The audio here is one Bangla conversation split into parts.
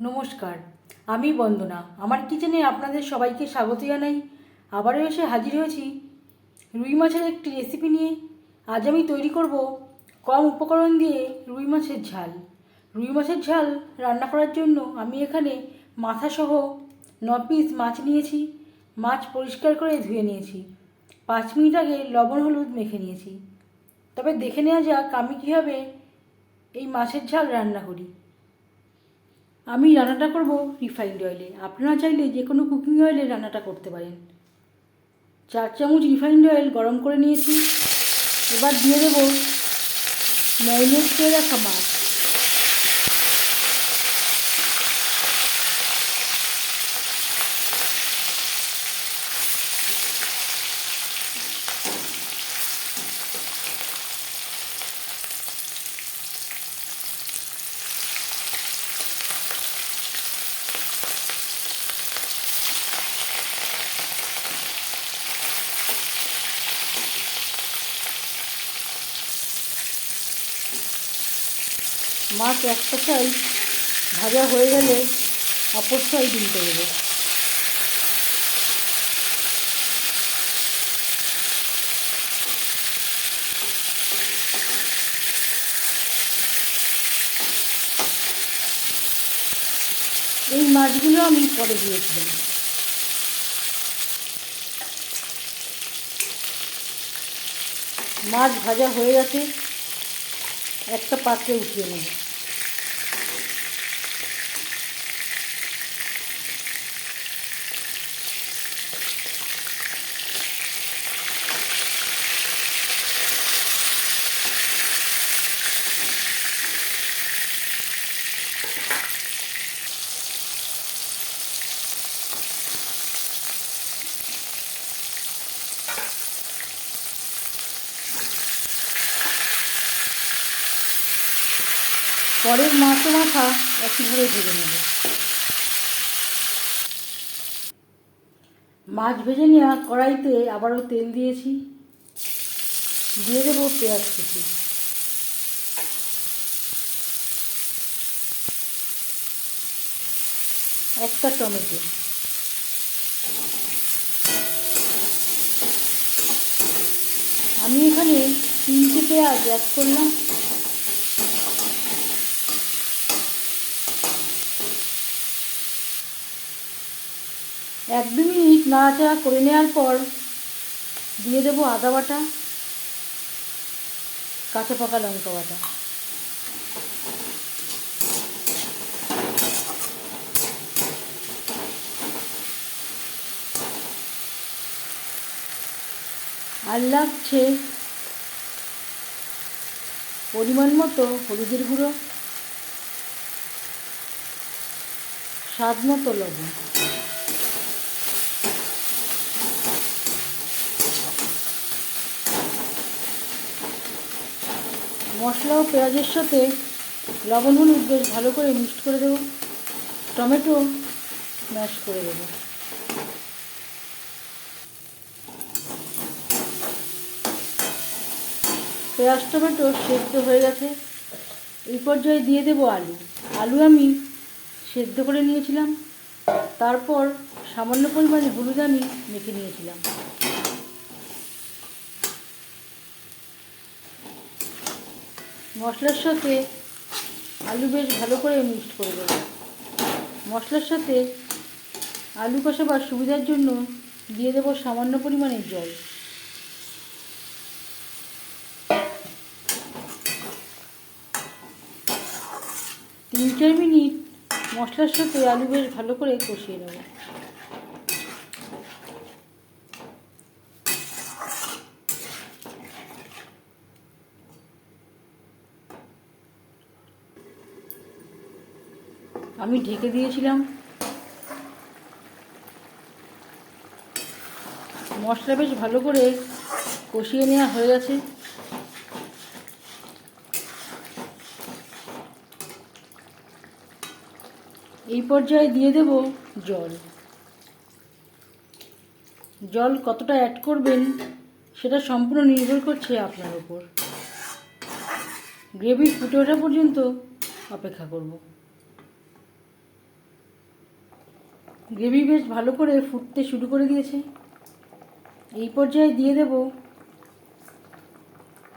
নমস্কার, আমি বন্দনা। আমার কিচেনে আপনাদের সবাইকে স্বাগত জানাই। আবারও এসে হাজির হয়েছি রুই মাছের একটি রেসিপি নিয়ে। আজ আমি তৈরি করব কম উপকরণ দিয়ে রুই মাছের ঝাল। রুই মাছের ঝাল রান্না করার জন্য আমি এখানে মাথাসহ ন পিস মাছ নিয়েছি। মাছ পরিষ্কার করে ধুয়ে নিয়েছি। পাঁচ মিনিট আগে লবণ, হলুদ মেখে নিয়েছি। তবে দেখে নেওয়া যাক আমি কীভাবে এই মাছের ঝাল রান্না করি। আমি রান্নাটা করব রিফাইন্ড অয়েলে আপনারা চাইলে যে কোনো কুকিং অয়েলে রান্নাটা করতে পারেন। চার চামচ রিফাইন্ড অয়েল গরম করে নিয়েছি। এবার দিয়ে দেবো ম্যারিনেট করে রাখা মাছ। মাছ একটা সাইড ভাজা হয়ে গেলে অপর সাইড উল্টে দেবো। এই মাছগুলো আমি পরে দিয়েছিলাম মাছ ভাজা হয়ে গেছে, একটা পাত্রে উঠিয়ে নেব। পরের মাছ মাথা একইভাবে ভেজে নেব। মাছ ভেজে নেওয়া কড়াইতে আবারও তেল দিয়েছি। দিয়ে দেবো পেঁয়াজ কুচি। একটা টমেটো। আমি এখানে তিনটে পেঁয়াজ অ্যাড করলাম। এক দু মিনিট নাড়াচাড়া করে নেওয়ার পর দিয়ে দেবো আদা বাটা, কাঁচা পাকা লঙ্কা বাটা। আর লাগছে পরিমাণ মতো হলুদের গুঁড়ো, স্বাদ মতো লবণ। মশলা ও পেঁয়াজের সাথে লবণ, হলুদ বেশ ভালো করে মিক্সড করে দেবো। টমেটো ম্যাশ করে দেবো। পেঁয়াজ, টমেটো সেদ্ধ হয়ে গেছে। এই পর্যায়ে দিয়ে দেবো আলু। আলু আমি সেদ্ধ করে নিয়েছিলাম। তারপর সামান্য পরিমাণে হলুদ আমি মেখে নিয়েছিলাম। মশলার সাথে আলু বেশ ভালো করে মিক্সড করে দেবো মশলার সাথে আলু কষাবার সুবিধার জন্য দিয়ে দেবো সামান্য পরিমাণে জল। তিন চার মিনিট মশলার সাথে আলু বেশ ভালো করে কষিয়ে নেব। আমি ঢেকে দিয়েছিলাম। মশলা বেশ ভালো করে কষিয়ে নেওয়া হয়ে গেছে। এই পর্যায়ে দিয়ে দেব জল। জল কতটা অ্যাড করবেন সেটা সম্পূর্ণ নির্ভর করছে আপনার উপর। গ্রেভি ফুটে ওঠা পর্যন্ত অপেক্ষা করব। গ্রেভি বেশ ভালো করে ফুটতে শুরু করে দিয়েছে। এই পর্যায়ে দিয়ে দেব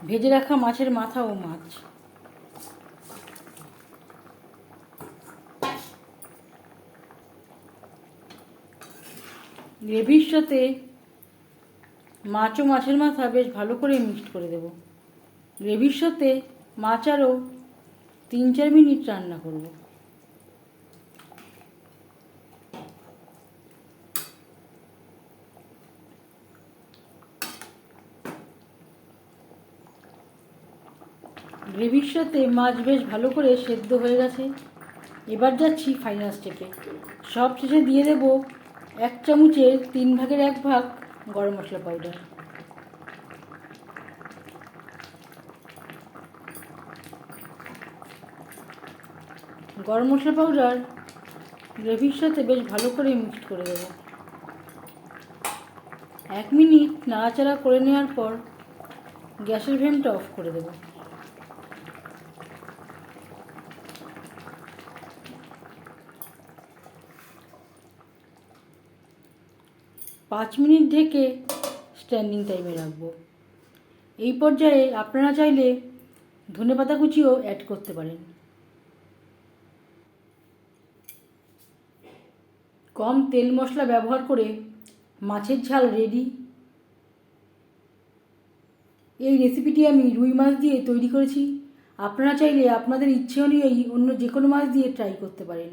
ভেজে রাখা মাছের মাথা ও মাছ। গ্রেভির সাথে মাছ ও মাছের মাথা বেশ ভালো করে মিক্সড করে দেব। গ্রেভির সাথে মাছ আরও তিন চার মিনিট রান্না করব। গ্রেভির সাথে মাছ বেশ ভালো করে সেদ্ধ হয়ে গেছে। এবার যাচ্ছি ফাইনাল স্টেপে সব শেষে দিয়ে দেব এক চামচের তিন ভাগের এক ভাগ গরম মশলা পাউডার গরম মশলা পাউডার গ্রেভির সাথে বেশ ভালো করে মিক্সড করে দেবো। এক মিনিট নাড়াচাড়া করে নেওয়ার পর গ্যাসের ফ্লেমটা অফ করে দেবো। পাঁচ মিনিট ঢেকে স্ট্যান্ডিং টাইমে রাখব। এই পর্যায়ে আপনারা চাইলে ধনেপাতা কুচিও অ্যাড করতে পারেন। কম তেল মশলা ব্যবহার করে মাছের ঝাল রেডি এই রেসিপিটি আমি রুই মাছ দিয়ে তৈরি করেছি। আপনারা চাইলে আপনাদের ইচ্ছে অনুযায়ী অন্য যে কোনো মাছ দিয়ে ট্রাই করতে পারেন।